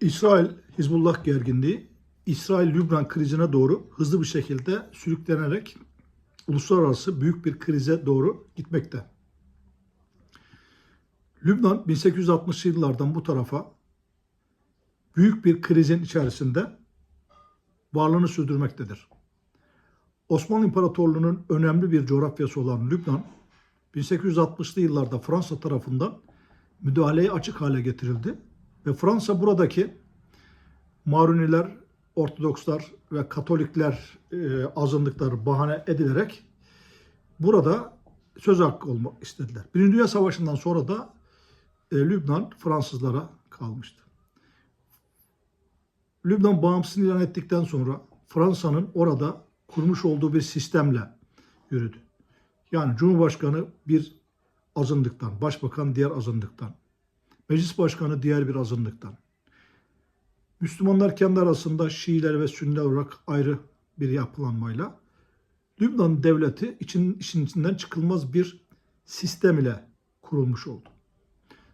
İsrail-Hizbullah gerginliği İsrail-Lübnan krizine doğru hızlı bir şekilde sürüklenerek uluslararası büyük bir krize doğru gitmekte. Lübnan 1860'lı yıllardan bu tarafa büyük bir krizin içerisinde varlığını sürdürmektedir. Osmanlı İmparatorluğu'nun önemli bir coğrafyası olan Lübnan, 1860'lı yıllarda Fransa tarafından müdahaleye açık hale getirildi ve Fransa buradaki Maruniler, Ortodokslar ve Katolikler e, azınlıkları bahane edilerek burada söz hakkı olmak istediler. Birinci Dünya Savaşı'ndan sonra da e, Lübnan Fransızlara kalmıştı. Lübnan bağımsızlığını ilan ettikten sonra Fransa'nın orada kurmuş olduğu bir sistemle yürüdü. Yani Cumhurbaşkanı bir azınlıktan, Başbakan diğer azınlıktan, Meclis Başkanı diğer bir azınlıktan. Müslümanlar kendi arasında Şiiler ve Sünniler olarak ayrı bir yapılanmayla Lübnan devleti için, işin içinden çıkılmaz bir sistem ile kurulmuş oldu.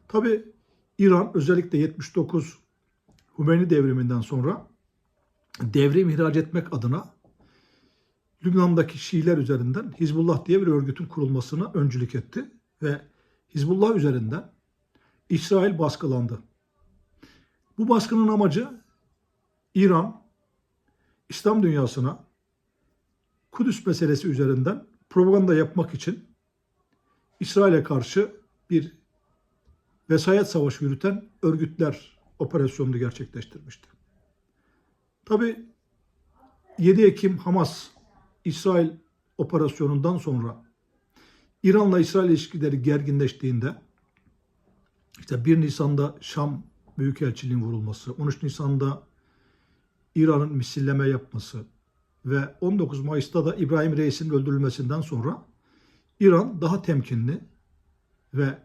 Tabi İran özellikle 79 Hümeyni devriminden sonra devrim ihraç etmek adına Lübnan'daki Şiiler üzerinden Hizbullah diye bir örgütün kurulmasına öncülük etti ve Hizbullah üzerinden İsrail baskılandı. Bu baskının amacı İran, İslam dünyasına Kudüs meselesi üzerinden propaganda yapmak için İsrail'e karşı bir vesayet savaşı yürüten örgütler operasyonunu gerçekleştirmişti. Tabi 7 Ekim Hamas İsrail operasyonundan sonra İran'la İsrail ilişkileri gerginleştiğinde işte 1 Nisan'da Şam Büyükelçiliğin vurulması, 13 Nisan'da İran'ın misilleme yapması ve 19 Mayıs'ta da İbrahim Reis'in öldürülmesinden sonra İran daha temkinli ve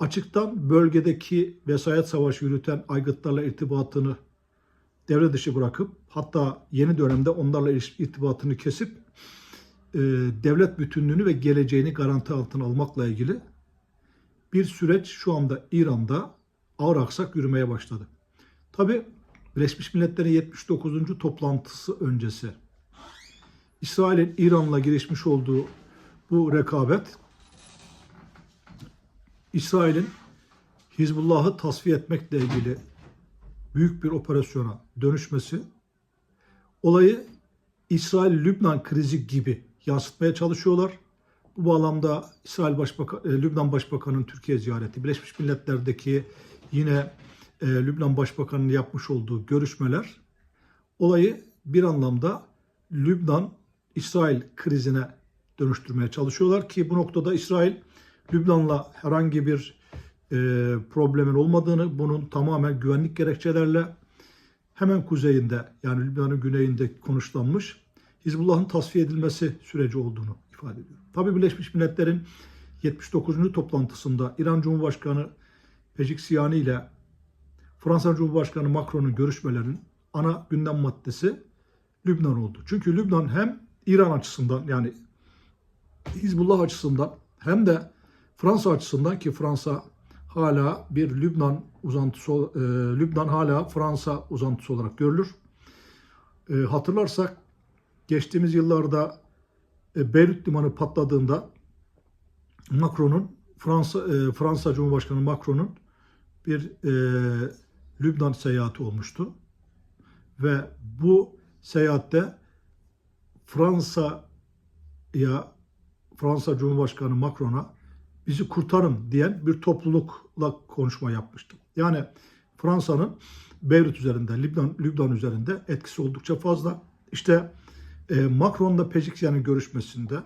açıktan bölgedeki vesayet savaşı yürüten aygıtlarla irtibatını devre dışı bırakıp hatta yeni dönemde onlarla irtibatını kesip e, devlet bütünlüğünü ve geleceğini garanti altına almakla ilgili bir süreç şu anda İran'da ağır aksak yürümeye başladı. Tabi Birleşmiş Milletler'in 79. toplantısı öncesi İsrail'in İran'la girişmiş olduğu bu rekabet İsrail'in Hizbullah'ı tasfiye etmekle ilgili büyük bir operasyona dönüşmesi olayı İsrail-Lübnan krizi gibi yansıtmaya çalışıyorlar. Bu bağlamda İsrail Başbakan, e, Lübnan Başbakanı'nın Türkiye ziyareti, Birleşmiş Milletler'deki yine e, Lübnan Başbakanı'nın yapmış olduğu görüşmeler olayı bir anlamda Lübnan-İsrail krizine dönüştürmeye çalışıyorlar ki bu noktada İsrail Lübnan'la herhangi bir e, problemin olmadığını, bunun tamamen güvenlik gerekçelerle hemen kuzeyinde yani Lübnan'ın güneyinde konuşlanmış Hizbullah'ın tasfiye edilmesi süreci olduğunu ifade ediyor. Tabi Birleşmiş Milletler'in 79. toplantısında İran Cumhurbaşkanı Pezişkiyani ile Fransa Cumhurbaşkanı Macron'un görüşmelerinin ana gündem maddesi Lübnan oldu. Çünkü Lübnan hem İran açısından yani Hizbullah açısından hem de Fransa açısından ki Fransa hala bir Lübnan uzantısı, e, Lübnan hala Fransa uzantısı olarak görülür. E, hatırlarsak geçtiğimiz yıllarda Beyrut limanı patladığında Macron'un Fransa e, Fransa Cumhurbaşkanı Macron'un bir e, Lübnan seyahati olmuştu ve bu seyahatte Fransa'ya Fransa Cumhurbaşkanı Macron'a bizi kurtarın diyen bir toplulukla konuşma yapmıştı. Yani Fransa'nın Beyrut üzerinde, Lübnan, Lübnan üzerinde etkisi oldukça fazla. İşte e, Macron'la Pezişkian'ın görüşmesinde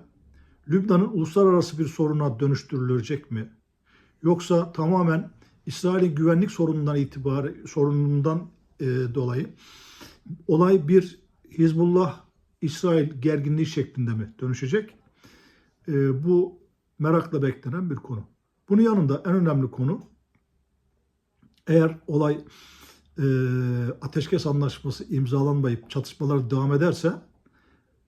Lübnan'ın uluslararası bir soruna dönüştürülecek mi? Yoksa tamamen İsrail'in güvenlik sorunundan itibarı sorunundan e, dolayı olay bir Hizbullah İsrail gerginliği şeklinde mi dönüşecek? E, bu merakla beklenen bir konu. Bunun yanında en önemli konu eğer olay e, ateşkes anlaşması imzalanmayıp çatışmalar devam ederse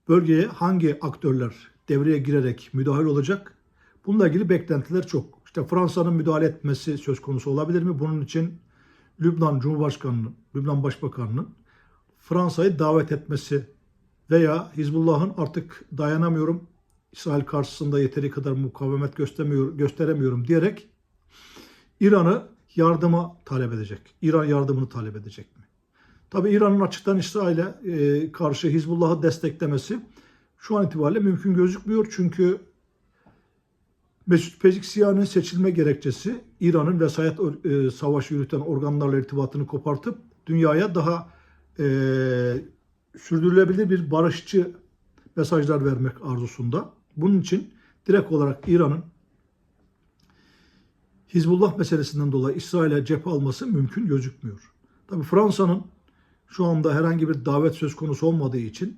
bölgeye hangi aktörler devreye girerek müdahil olacak? Bununla ilgili beklentiler çok. İşte Fransa'nın müdahale etmesi söz konusu olabilir mi? Bunun için Lübnan Cumhurbaşkanı'nın, Lübnan Başbakanı'nın Fransa'yı davet etmesi veya Hizbullah'ın artık dayanamıyorum, İsrail karşısında yeteri kadar mukavemet gösteremiyor, gösteremiyorum diyerek İran'ı yardıma talep edecek. İran yardımını talep edecek? Tabi İran'ın açıktan İsrail'e e, karşı Hizbullah'ı desteklemesi şu an itibariyle mümkün gözükmüyor. Çünkü Mesut Pezeshkian'ın seçilme gerekçesi İran'ın vesayet e, savaşı yürüten organlarla irtibatını kopartıp dünyaya daha e, sürdürülebilir bir barışçı mesajlar vermek arzusunda. Bunun için direkt olarak İran'ın Hizbullah meselesinden dolayı İsrail'e cephe alması mümkün gözükmüyor. Tabi Fransa'nın şu anda herhangi bir davet söz konusu olmadığı için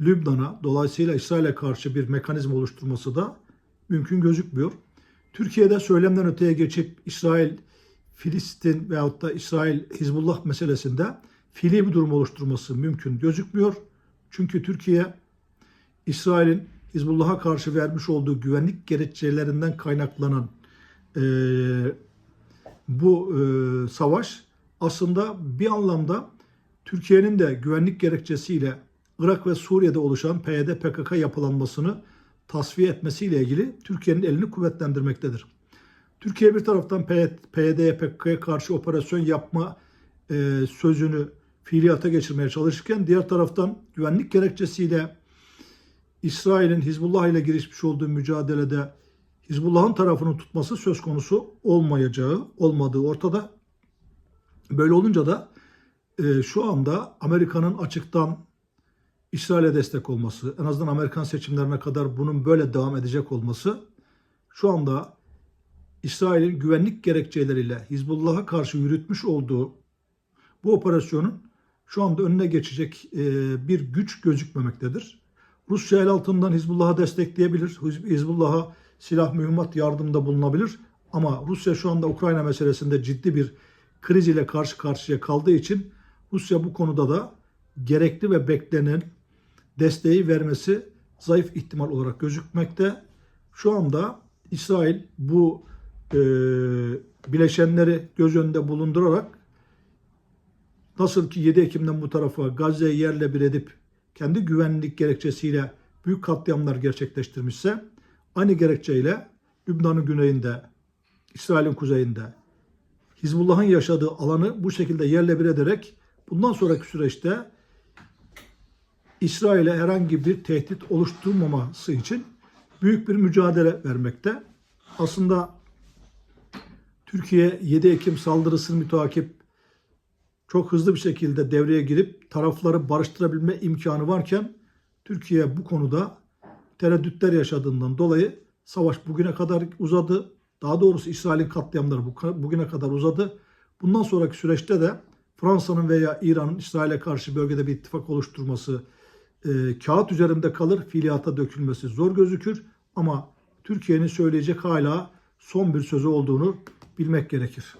Lübnan'a dolayısıyla İsrail'e karşı bir mekanizma oluşturması da mümkün gözükmüyor. Türkiye'de söylemden öteye geçip İsrail, Filistin veyahut da İsrail Hizbullah meselesinde fiili bir durum oluşturması mümkün gözükmüyor. Çünkü Türkiye İsrail'in Hizbullah'a karşı vermiş olduğu güvenlik gerekçelerinden kaynaklanan e, bu e, savaş aslında bir anlamda Türkiye'nin de güvenlik gerekçesiyle Irak ve Suriye'de oluşan PYD-PKK yapılanmasını tasfiye etmesiyle ilgili Türkiye'nin elini kuvvetlendirmektedir. Türkiye bir taraftan PYD'ye PKK'ya karşı operasyon yapma e, sözünü fiiliyata geçirmeye çalışırken diğer taraftan güvenlik gerekçesiyle İsrail'in Hizbullah ile girişmiş olduğu mücadelede Hizbullah'ın tarafını tutması söz konusu olmayacağı, olmadığı ortada. Böyle olunca da e, şu anda Amerika'nın açıktan İsrail'e destek olması, en azından Amerikan seçimlerine kadar bunun böyle devam edecek olması şu anda İsrail'in güvenlik gerekçeleriyle Hizbullah'a karşı yürütmüş olduğu bu operasyonun şu anda önüne geçecek e, bir güç gözükmemektedir. Rusya el altından Hizbullah'a destekleyebilir, Hizbullah'a silah mühimmat yardımında bulunabilir ama Rusya şu anda Ukrayna meselesinde ciddi bir kriz ile karşı karşıya kaldığı için Rusya bu konuda da gerekli ve beklenen desteği vermesi zayıf ihtimal olarak gözükmekte. Şu anda İsrail bu e, bileşenleri göz önünde bulundurarak nasıl ki 7 Ekim'den bu tarafa Gazze'yi yerle bir edip kendi güvenlik gerekçesiyle büyük katliamlar gerçekleştirmişse aynı gerekçeyle Lübnan'ın güneyinde, İsrail'in kuzeyinde Hizbullah'ın yaşadığı alanı bu şekilde yerle bir ederek bundan sonraki süreçte İsrail'e herhangi bir tehdit oluşturmaması için büyük bir mücadele vermekte. Aslında Türkiye 7 Ekim saldırısını müteakip çok hızlı bir şekilde devreye girip tarafları barıştırabilme imkanı varken Türkiye bu konuda tereddütler yaşadığından dolayı savaş bugüne kadar uzadı. Daha doğrusu İsrail'in katliamları bugüne kadar uzadı. Bundan sonraki süreçte de Fransa'nın veya İran'ın İsrail'e karşı bölgede bir ittifak oluşturması e, kağıt üzerinde kalır, fiiliyata dökülmesi zor gözükür. Ama Türkiye'nin söyleyecek hala son bir sözü olduğunu bilmek gerekir.